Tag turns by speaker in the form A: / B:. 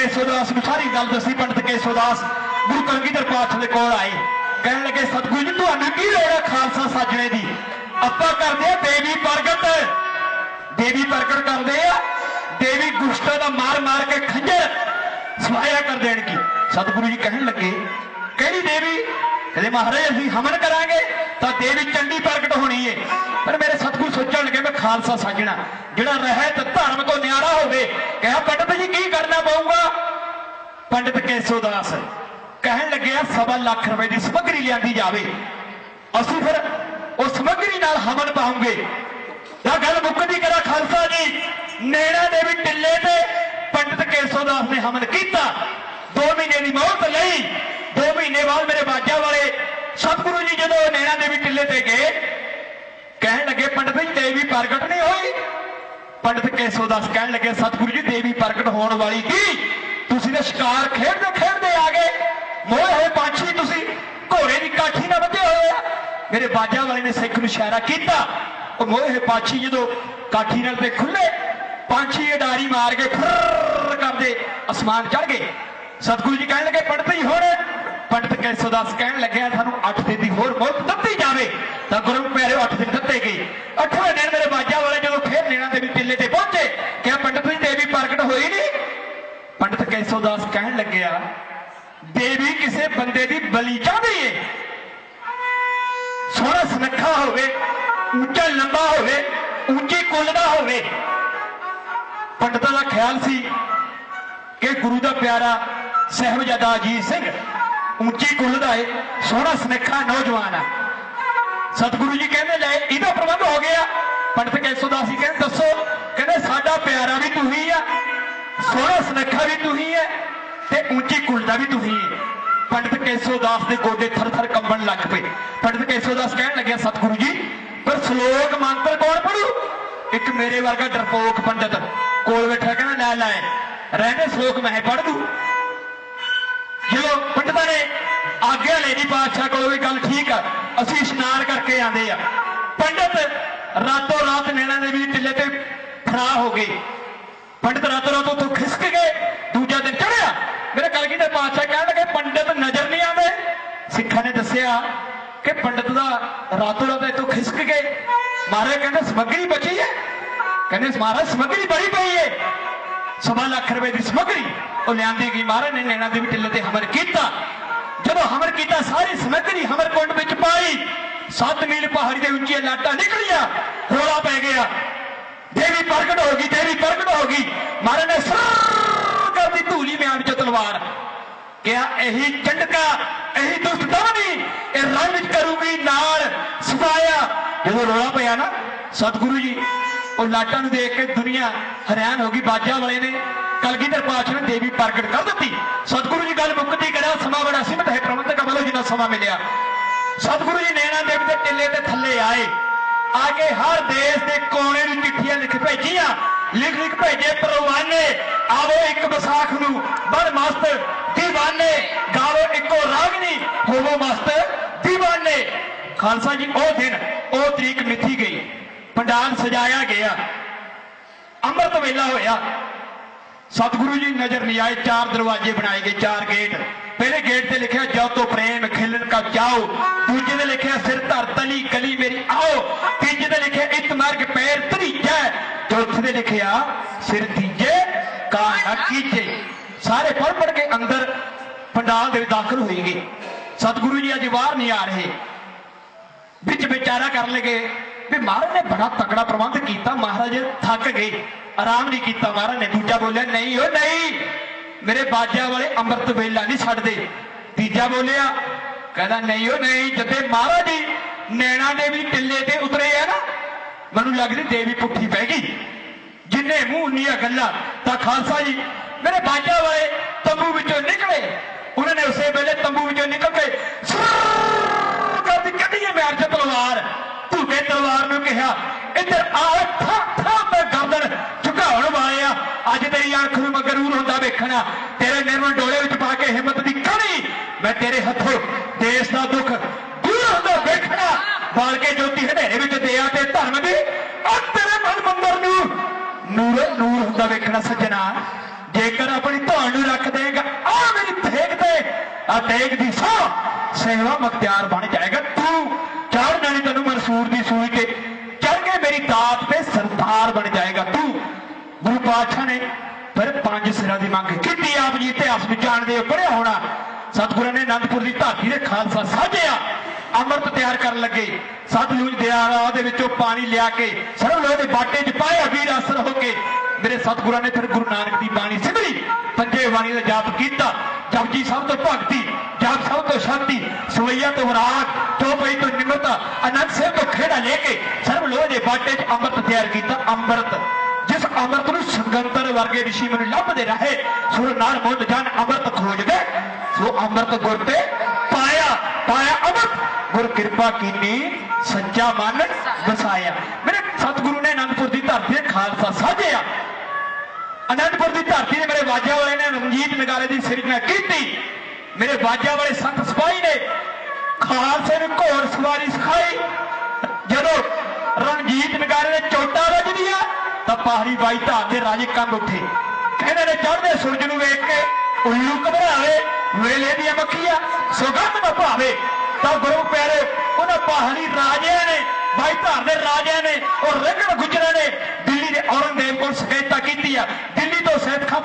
A: ਕੇਸੋਦਾਸ ਨੂੰ ਸਾਰੀ ਗੱਲ ਦੱਸੀ, ਪੰਡਤ ਕੇਸੋਦਾਸ ਗੁਰੂ ਕਲਗੀਧਰ ਪਾਤਸ਼ਾਹ ਦੇ ਕੋਲ ਆਏ। ਕਹਿਣ ਲੱਗੇ, ਸਤਿਗੁਰੂ ਜੀ ਤੁਹਾਨੂੰ ਕੀ ਲੋੜ ਹੈ ਖਾਲਸਾ ਸਾਜਣੇ ਦੀ? ਆਪਾਂ ਕਰਦੇ ਆ ਦੇਵੀ ਪ੍ਰਗਟ। ਦੇਵੀ ਪ੍ਰਗਟ ਕਰਦੇ ਆ। ਦੇਵੀ ਗੁਸ਼ਟਾ ਦਾ ਮਾਰ ਮਾਰ ਕੇ ਖੰਜਰ ਸਵਾਇਆ ਕਰ ਦੇਣ ਕੀ ਸਤਿਗੁਰੂ ਜੀ ਕਹਿਣ ਲੱਗੇ, ਕਿਹੜੀ ਦੇਵੀ? ਕਹਿੰਦੇ, ਮਹਾਰਾਜ, ਅਸੀਂ ਹਮਨ ਕਰਾਂਗੇ ਤਾਂ ਦੇਵੀ ਚੰਡੀ ਪ੍ਰਗਟ ਹੋਣੀ ਏ। ਪਰ ਮੇਰੇ ਸਤਿਗੁਰੂ ਸੋਚਣ ਖਾਲਸਾ ਸਾਜਣਾ। ਜਿਹੜਾ ਰਹਿਤ ਧਰਮ ਤੋਂ ਨਿਆਰਾ ਹੋਵੇ, ਕਿਹਾ ਪੰਡਤ ਜੀ ਕੀ ਕਰਨਾ ਪਊਗਾ? ਪੰਡਿਤ ਕੇਸੋਦਾਸ ਕਹਿਣ ਲੱਗਿਆ ਸਵਾ ਲੱਖ ਰੁਪਏ ਦੀ ਸਮੱਗਰੀ ਲਿਆਂਦੀ ਜਾਵੇ। ਅਸੀਂ ਫਿਰ ਉਹ ਸਮੱਗਰੀ ਨਾਲ ਹਮਨ ਪਾਉਂਗੇ। ਤਾਂ ਗੱਲ ਮੁੱਕਦੀ ਕਰਾ ਖਾਲਸਾ ਜੀ? ਨੈਣਾ ਦੇ ਵੀ ਟਿੱਲੇ ਤੇ ਪੰਡਿਤ ਕੇਸੋਦਾਸ ਨੇ ਹਮਨ ਕੀਤਾ। 2 ਮਹੀਨੇ ਦੀ ਮੌਤ ਲਈ 2 ਮਹੀਨੇ ਬਾਅਦ ਮੇਰੇ ਬਾਜਾ ਵਾਲੇ ਸਤਿਗੁਰੂ ਜੀ ਜਦੋਂ ਨੈਣਾ ਦੇ ਵੀ ਟਿੱਲੇ ਤੇ ਗਏ ਕਹਿਣ ਲੱਗੇ, ਪੰਡਿਤ ਜੀ, ਦੇਵੀ ਪ੍ਰਗਟ ਨਹੀਂ ਹੋਈ। ਪੰਡਿਤ ਕੇਸੋਦਾਸ ਕਹਿਣ ਲੱਗੇ, ਸਤਿਗੁਰੂ ਜੀ, ਦੇਵੀ ਪ੍ਰਗਟ ਹੋਣ ਵਾਲੀ ਕੀ? ਤੁਸੀਂ ਤਾਂ ਸ਼ਿਕਾਰ ਖੇਡਦੇ ਖੇਡਦੇ ਆ ਗਏ। ਮੋਏ ਹੋਏ ਪੰਛੀ ਤੁਸੀਂ, ਘੋੜੇ ਦੀ ਕਾਠੀ ਨਾਲ ਬੱਧੇ ਹੋਏ ਆ। ਮੇਰੇ ਬਾਜਾ ਵਾਲੇ ਨੇ ਸਿੱਖ ਨੂੰ ਇਸ਼ਾਰਾ ਕੀਤਾ। ਉਹ ਮੋਏ ਹੋਏ ਪੰਛੀ ਜਦੋਂ ਕਾਠੀ ਨਾਲ ਤੇ ਖੁੱਲੇ, ਪੰਛੀ ਇਹ ਮਾਰ ਕੇ ਫਰ ਕਰਦੇ, ਅਸਮਾਨ ਚੜ ਗਏ। ਸਤਿਗੁਰੂ ਜੀ ਕਹਿਣ ਲੱਗੇ, ਪੰਡਤ ਜੀ, ਹੋਣੇ ਪੰਡਤ ਕੈਸੋਦਾਸ ਕਹਿਣ ਲੱਗਿਆ ਤੁਹਾਨੂੰ 8 ਦਿਨ ਦੀ ਹੋਰ ਮੌਤ ਦਿੱਤੀ ਜਾਵੇ। ਤਾਂ ਗੁਰੂ ਪਿਆਰੇ 8 ਦਿਨ ਦਿੱਤੇ ਗਏ। 8ਵੇਂ ਦਿਨ ਮੇਰੇ ਬਾਜਾ ਵਾਲੇ ਜਦੋਂ ਫੇਰ ਨੈਣਾ ਦੇਵੀ ਟਿੱਲੇ ਤੇ ਪਹੁੰਚੇ, ਕਿਹਾ, ਪੰਡਤ ਜੀ ਦੇਵੀ ਪ੍ਰਗਟ ਹੋਈ ਨਹੀਂ? ਪੰਡਤ ਕੈਸੋਦਾਸ ਕਹਿਣ ਲੱਗਿਆ, ਦੇਵੀ ਕਿਸੇ ਬੰਦੇ ਦੀ ਬਲੀ ਚਾਹਦੀ ਏ। ਸੋਹਣਾ ਸੁਨੱਖਾ ਹੋਵੇ, ਉੱਚਾ ਲੰਬਾ ਹੋਵੇ, ਉੱਚੀ ਕੁੱਲ ਦਾ ਹੋਵੇ। ਪੰਡਤਾਂ ਦਾ ਖਿਆਲ ਸੀ ਕਿ ਗੁਰੂ ਦਾ ਪਿਆਰਾ ਸਹਿਬਜ਼ਾਦਾ ਅਜੀਤ ਸਿੰਘ ਉੱਚੀ ਕੁੱਲ ਦਾ ਏ ਸੋਹਣਾ ਸੁਨੱਖਾ ਨੌਜਵਾਨ ਆ। ਸਤਿਗੁਰੂ ਜੀ ਕਹਿੰਦੇ ਲੈ ਇਹਦਾ ਪ੍ਰਬੰਧ ਹੋ ਗਿਆ। ਪੰਡਤ ਕੈਸੋਦਾਸ ਜੀ ਕਹਿੰਦੇ, ਦੱਸੋ, ਕਹਿੰਦੇ, ਸਾਡਾ ਪਿਆਰਾ ਵੀ ਤੂੰ ਹੀ ਆ, ਸੋਹਣਾ ਸੁਨੱਖਾ ਵੀ ਤੂੰ ਹੀ ਹੈ ਤੇ ਉੱਚੀ ਕੁੱਲ ਦਾ ਵੀ ਤੂੰ ਹੀ ਹੈ ਪੰਡਤ ਕੈਸੋਦਾਸ ਦੇ ਗੋਡੇ ਥਰ ਥਰ ਕੰਬਣ ਲੱਗ ਪਏ। ਪੰਡਤ ਕੈਸੋਦਾਸ ਕਹਿਣ ਲੱਗਿਆ, ਸਤਿਗੁਰੂ ਜੀ, ਪਰ ਸ਼ਲੋਕ ਮੰਤਰ ਕੌਣ ਪੜੂ ਇੱਕ ਮੇਰੇ ਵਰਗਾ ਡਰਪੋਕ ਪੰਡਤ ਕੋਲ ਬੈਠਾ ਕਹਿੰਦਾ, ਲੈ ਲੈ ਰਹਿੰਦੇ ਸ਼ਲੋਕ ਮੈਂ ਪੜ ਦੂੰ। ਜਦੋਂ ਪੰਡਤਾਂ ਨੇ ਆਗਿਆ ਬਾਦਸ਼ਾਹ ਕੋਲ ਵੀ ਗੱਲ ਠੀਕ ਆ। ਅਸੀਂ ਇਸ਼ਨਾਨ ਕਰਕੇ ਆਂਦੇ ਆ। ਪੰਡਤ, ਰਾਤੋਂ ਰਾਤ ਨੈਣਾ ਦੇ ਵੀ ਟਿੱਲੇ ਤੇ ਫਰਾ ਹੋ ਗਏ ਪੰਡਤ ਰਾਤੋਂ ਰਾਤ ਉੱਥੋਂ ਖਿਸਕ ਗਏ। ਦੂਜਾ ਦਿਨ ਚੜਿਆ ਮੇਰੇ ਕਲਗੀ ਦੇ ਬਾਦਸ਼ਾਹ ਕਹਿਣ ਲੱਗੇ, ਪੰਡਤ, ਨਜ਼ਰ ਨਹੀਂ ਆਉਂਦੇ? ਸਿੱਖਾਂ ਨੇ ਦੱਸਿਆ ਕਿ ਪੰਡਤ ਦਾ ਰਾਤੋਂ ਰਾਤ ਇੱਥੋਂ ਖਿਸਕ ਗਏ। ਮਹਾਰਾਜ ਕਹਿੰਦੇ, ਸਮੱਗਰੀ ਬਚੀ ਹੈ? ਕਹਿੰਦੇ, ਮਹਾਰਾਜ, ਸਮੱਗਰੀ ਬੜੀ ਪਈ ਹੈ। ਸਵਾ ਲੱਖ ਰੁਪਏ ਦੀ ਸਮੱਗਰੀ ਉਹ ਲਿਆਂਦੀ ਗਈ। ਮਹਾਰਾਜ ਨੇ ਨੈਣਾ ਦੇਵੀ ਟਿੱਲੇ ਤੇ ਹਮਰ ਕੀਤਾ। ਜਦੋਂ ਹਮਰ ਕੀਤਾ, ਸਾਰੀ ਸਮੱਗਰੀ ਹਮਰ ਕੁੰਡ ਵਿੱਚ ਪਾਈ। 7 ਮੀਲ ਪਹਾੜੀ ਦੇ ਉੱਚੀਆਂ ਲਾਟਾਂ ਨਿਕਲੀਆਂ, ਰੋਲਾ ਪੈ ਗਿਆ। ਦੇਵੀ ਪ੍ਰਗਟ ਹੋ ਗਈ, ਦੇਵੀ ਪ੍ਰਗਟ ਹੋ ਗਈ। ਮਹਾਰਾਜ ਨੇ ਸਰ ਕਰਦੀ ਧੂਲੀ ਮਿਆਨ ਚ ਤਲਵਾਰ। ਕਿਹਾ, ਇਹੀ ਚੰਡਕਾ, ਇਹੀ ਦੁਸ਼ਟ ਦਵਨੀ ਇਹ ਰਣ ਕਰੂਗੀ, ਨਾਲ ਸਫਾਇਆ ਜਦੋਂ ਰੋਲਾ ਪਿਆ ਨਾ, ਸਤਿਗੁਰੂ ਜੀ ਉਹ ਲਾਟਾਂ ਨੂੰ ਦੇਖ ਕੇ ਦੁਨੀਆ ਹੈਰਾਨ ਹੋ ਗਈ ਬਾਜਾ ਵਾਲੇ ਨੇ ਕਲਗੀ ਕਲਗੀਧਰ ਪਾਤਸ਼ਾਹ ਨੇ ਦੇਵੀ ਪ੍ਰਗਟ ਕਰ ਦਿੱਤੀ। ਸਤਿਗੁਰੂ ਜੀ ਗੱਲ ਮੁਕਤੀ ਕਰਿਆ ਸਮਾਂ ਬੜਾ ਸੀਮਤ ਹੈ ਪ੍ਰਬੰਧਕ ਵੱਲੋਂ ਜਿੰਨਾ ਸਮਾਂ ਮਿਲਿਆ। ਸਤਿਗੁਰੂ ਜੀ ਨੈਣਾ ਦੇਵੀ ਦੇ ਟਿੱਲੇ ਤੇ ਥੱਲੇ ਆਏ। ਆ ਕੇ ਹਰ ਦੇਸ਼ ਦੇ ਕੋਨੇ ਨੂੰ ਚਿੱਠੀਆਂ ਲਿਖ ਭੇਜੀਆਂ। ਲਿਖ ਲਿਖ ਭੇਜੇ, ਪਰਵਾਨੇ, ਆਵੋ ਇੱਕ ਵਿਸਾਖ ਨੂੰ, ਬੜ ਮਸਤ دیਵਾਨੇ ਗਾਵੋ ਇੱਕੋ ਰਾਗ ਰਾਗਨੀ, ਹੋਵੋ ਮਸਤ دیਵਾਨੇ ਖਾਲਸਾ ਜੀ, ਉਹ ਦਿਨ, ਉਹ ਤਰੀਕ ਮਿੱਥੀ ਗਈ। ਪੰਡਾਲ ਸਜਾਇਆ ਗਿਆ ਅੰਮ੍ਰਿਤ ਵੇਲਾ ਹੋਇਆ ਸਤਿਗੁਰੂ ਜੀ ਨਜ਼ਰ ਨਹੀਂ ਆਏ ਚਾਰ ਦਰਵਾਜ਼ੇ ਬਣਾਏ ਗਏ ਚਾਰ ਗੇਟ ਪਹਿਲੇ ਗੇਟ ਤੇ ਲਿਖਿਆ ਜਾਓ ਤੋ ਪ੍ਰੇਮ ਖਿਲਨ ਕਾ ਜਾਓ ਦੂਜੇ ਤੇ ਲਿਖਿਆ ਸਿਰ ਧਰ ਤਲੀ ਗਲੀ ਮੇਰੀ ਆਓ ਤੀਜੇ ਤੇ ਲਿਖਿਆ ਇਤ ਮਾਰਗ ਪੈਰ ਧਰੀਜੈ ਚੌਥੇ ਤੇ ਲਿਖਿਆ ਸਿਰ ਤੀਜੇ ਕਾ ਨਾ ਕੀਜੇ ਸਾਰੇ ਪੜ ਪੜ ਕੇ ਅੰਦਰ ਪੰਡਾਲ ਦੇ ਵਿੱਚ ਦਾਖਲ ਹੋਏਗੇ ਸਤਿਗੁਰੂ ਜੀ ਅੱਜ ਬਾਹਰ ਨਹੀਂ ਆ ਰਹੇ ਵਿੱਚ ਵਿਚਾਰਾ ਕਰਨ ਲੱਗੇ ਵੀ ਮਹਾਰਾਜ ਨੇ ਬੜਾ ਤਕੜਾ ਪ੍ਰਬੰਧ ਕੀਤਾ, ਮਹਾਰਾਜ ਥੱਕ ਗਏ। ਆਰਾਮ ਨਹੀਂ ਕੀਤਾ, ਮਹਾਰਾਜ ਨੇ ਦੂਜਾ ਬੋਲਿਆ, ਨਹੀਂ ਓ, ਨਹੀਂ। ਮੇਰੇ ਬਾਜਿਆਂ ਵਾਲੇ ਅੰਮ੍ਰਿਤ ਵੇਲਾ ਨਹੀਂ ਛੱਡਦੇ। ਤੀਜਾ ਬੋਲਿਆ, ਕਹਿੰਦਾ, ਨਹੀਂ ਓ, ਨਹੀਂ। ਜਦੇ ਮਹਾਰਾਜ ਜੀ ਨੈਣਾ ਦੇਵੀ ਟਿੱਲੇ ਤੇ ਉਤਰੇ ਆ ਨਾ, ਮੈਨੂੰ ਲੱਗਦੀ ਦੇਵੀ ਪੁੱਠੀ ਪੈ ਗਈ। ਜਿੰਨੇ ਮੂੰਹ ਨੀਆਂ ਗੱਲਾਂ, ਤਾਂ ਖਾਲਸਾ ਜੀ, ਮੇਰੇ ਬਾਜਾ ਵਾਲੇ ਤੰਬੂ ਵਿੱਚੋਂ ਨਿਕਲੇ। ਉਹਨਾਂ ਨੇ ਉਸੇ ਵੇਲੇ ਤੰਬੂ ਵਿੱਚੋਂ ਨਿਕਲ ਕੇ ਸਰਰ ਕਰਦੀ ਕੱਢੀਏ ਮਿਆਰ ਚ ਤਲਵਾਰ ਤਲਵਾਰ ਨੂੰ ਕਿਹਾ, ਇੱਧਰ ਆ ਥਾ ਥਾ ਤੇ ਗਰਦਨ ਝੁਕਾਉਣ ਵਾਲੇ ਆ। ਅੱਜ ਤੇਰੀ ਅੱਖ ਨੂੰ ਮਗਰੂਰ ਹੁੰਦਾ ਵੇਖਣਾ। ਤੇਰੇ ਨਿਰਮਲ ਡੋਲੇ ਵਿੱਚ ਪਾ ਕੇ ਹਿੰਮਤ ਦੀ ਕਣੀ ਮੈਂ ਤੇਰੇ ਹੱਥੋਂ ਦੇਸ਼ ਦਾ ਦੁੱਖ ਦੂਰ ਹੁੰਦਾ ਵੇਖਣਾ। ਬਾਲ ਕੇ ਜੋਤੀ ਹਨੇਰੇ ਵਿੱਚ ਦਿਆ ਤੇ ਧਰਮ ਦੀ ਔਰ ਤੇਰੇ ਮਨ ਮੰਦਰ ਨੂੰ ਨੂਰ ਨੂਰ ਹੁੰਦਾ ਵੇਖਣਾ ਸੱਜਣਾ। ਜੇਕਰ ਆਪਣੀ ਧੌਣ ਨੂੰ ਰੱਖ ਦੇਗਾ ਆ ਤੇਗ ਦੀ ਸੋ ਸੇਵਾ ਮਖਤਿਆਰ ਬਣ ਜਾਏਗਾ ਤੂੰ ਚੜ ਜਾਣੀ ਤੈਨੂੰ ਮਨਸੂਰ ਦੀ ਸੂਈ ਤੇ ਚੜ ਕੇ ਮੇਰੀ ਦਾਤ ਤੇ ਸਰਦਾਰ ਬਣ ਜਾਏਗਾ ਤੂੰ ਗੁਰੂ ਨੇ ਫਿਰ ਪੰਜ ਸਿਰਾਂ ਦੀ ਮੰਗ ਕੀਤੀ ਆਪ ਜੀ ਇਤਿਹਾਸ ਵਿੱਚ ਜਾਣਦੇ ਹੋ ਪੜਿਆ ਹੋਣਾ। ਸਤਿਗੁਰਾਂ ਨੇ ਅਨੰਦਪੁਰ ਦੀ ਧਰਤੀ ਦੇ ਖਾਲਸਾ ਸਾਜਿਆ। ਅੰਮ੍ਰਿਤ ਤਿਆਰ ਕਰਨ ਲੱਗੇ। ਸਤਲੁਜ ਦਿਆਰਾ ਦੇ ਵਿੱਚੋਂ ਪਾਣੀ ਲਿਆ ਕੇ ਸਰਵ ਦੇ ਬਾਟੇ 'ਚ ਪਾਇਆ, ਵੀਰ ਅਸਰ ਹੋ ਕੇ। ਮੇਰੇ ਸਤਿਗੁਰਾਂ ਨੇ ਫਿਰ ਗੁਰੂ ਨਾਨਕ ਦੀ ਬਾਣੀ ਸਿਮਰੀ, ਪੰਜੇ ਬਾਣੀ ਦਾ ਜਾਪ ਕੀਤਾ। ਜਪਜੀ ਸਾਹਿਬ ਤੋਂ ਭਗਤੀ, ਜਾਪ ਸਾਹਿਬ ਤੋਂ ਸ਼ਾਂਤੀ, ਸਵਈਆ ਤੋਂ ਰਾਗ ਚੌਪਈ ਤੋਂ ਨਿਮਰਤਾ, ਅਨੰਦ ਸਾਹਿਬ ਤੋਂ ਖੇੜਾ ਲੈ ਕੇ ਸਰਵ ਲੋਹ ਦੇ ਬਾਟੇ 'ਚ ਅੰਮ੍ਰਿਤ ਤਿਆਰ ਕੀਤਾ। ਅੰਮ੍ਰਿਤ ਸੰਗੰਤਰ ਵਰਗੇ ਰਿਸ਼ੀ ਮੈਨੂੰ ਲੱਭਦੇ ਰਹੇ। ਸੁਰ ਨਾਲ ਮੁੰਡ ਜਨ ਅੰਮ੍ਰਿਤ ਖੋਜਦੇ ਸੋ ਅੰਮ੍ਰਿਤ ਗੁਰ ਤੇ ਪਾਇਆ ਪਾਇਆ ਅੰਮ੍ਰਿਤ। ਗੁਰ ਕਿਰਪਾ ਕੀਤੀ ਸੱਚਾ ਮਨ ਵਸਾਇਆ। ਮੇਰੇ ਸਤਿਗੁਰੂ ਨੇ ਅਨੰਦਪੁਰ ਦੀ ਧਰਤੀ ਤੇ ਖਾਲਸਾ ਸਾਜਿਆ। ਅਨੰਦਪੁਰ ਦੀ ਧਰਤੀ ਨੇ ਮੇਰੇ ਵਾਜਾ ਵਾਲੇ ਨੇ ਰਣਜੀਤ ਨਗਾਰੇ ਦੀ ਸਿਰਜਣਾ ਕੀਤੀ। ਮੇਰੇ ਵਾਜਾ ਵਾਲੇ ਸੰਤ ਸਿਪਾਹੀ ਨੇ ਖਾਲਸੇ ਨੂੰ ਘੋੜ ਸਵਾਰੀ ਸਿਖਾਈ। ਜਦੋਂ ਰਣਜੀਤ ਨਗਾਰੇ ਦੇ ਚੋਟਾ ਵੱਜਦੀਆਂ ਤਾਂ ਪਹਾੜੀ ਬਾਈ ਧਾਰ ਦੇ ਰਾਜੇ ਕੰਬ ਉੱਠੇ। ਕਹਿੰਦੇ ਨੇ ਚੜ੍ਹਦੇ ਸੂਰਜ ਨੂੰ ਵੇਖ ਕੇ ਉੱਲੂ ਘਬਰਾਵੇ ਵੇਲੇ ਦੀਆਂ ਮੱਖੀਆਂ ਸੁਗੰਧ ਨਾ ਭਾਵੇ ਤਾਂ ਗੁਰੂ ਪਿਆਰੇ, ਉਹਨਾਂ ਪਹਾੜੀ ਰਾਜਿਆਂ ਨੇ, ਬਾਈ ਧਾਰ ਦੇ ਰਾਜਿਆਂ ਨੇ ਔਰ ਰੰਗੜ ਗੁਜਰਾਂ ਨੇ, ਦਿੱਲੀ ਦੇ ਔਰੰਗਜ਼ੇਬ ਕੋਲ ਸ਼ਿਕਾਇਤਾਂ ਕੀਤੀਆਂ ਦਿੱਲੀ ਤੋਂ ਸੈਦ ਖਾਂ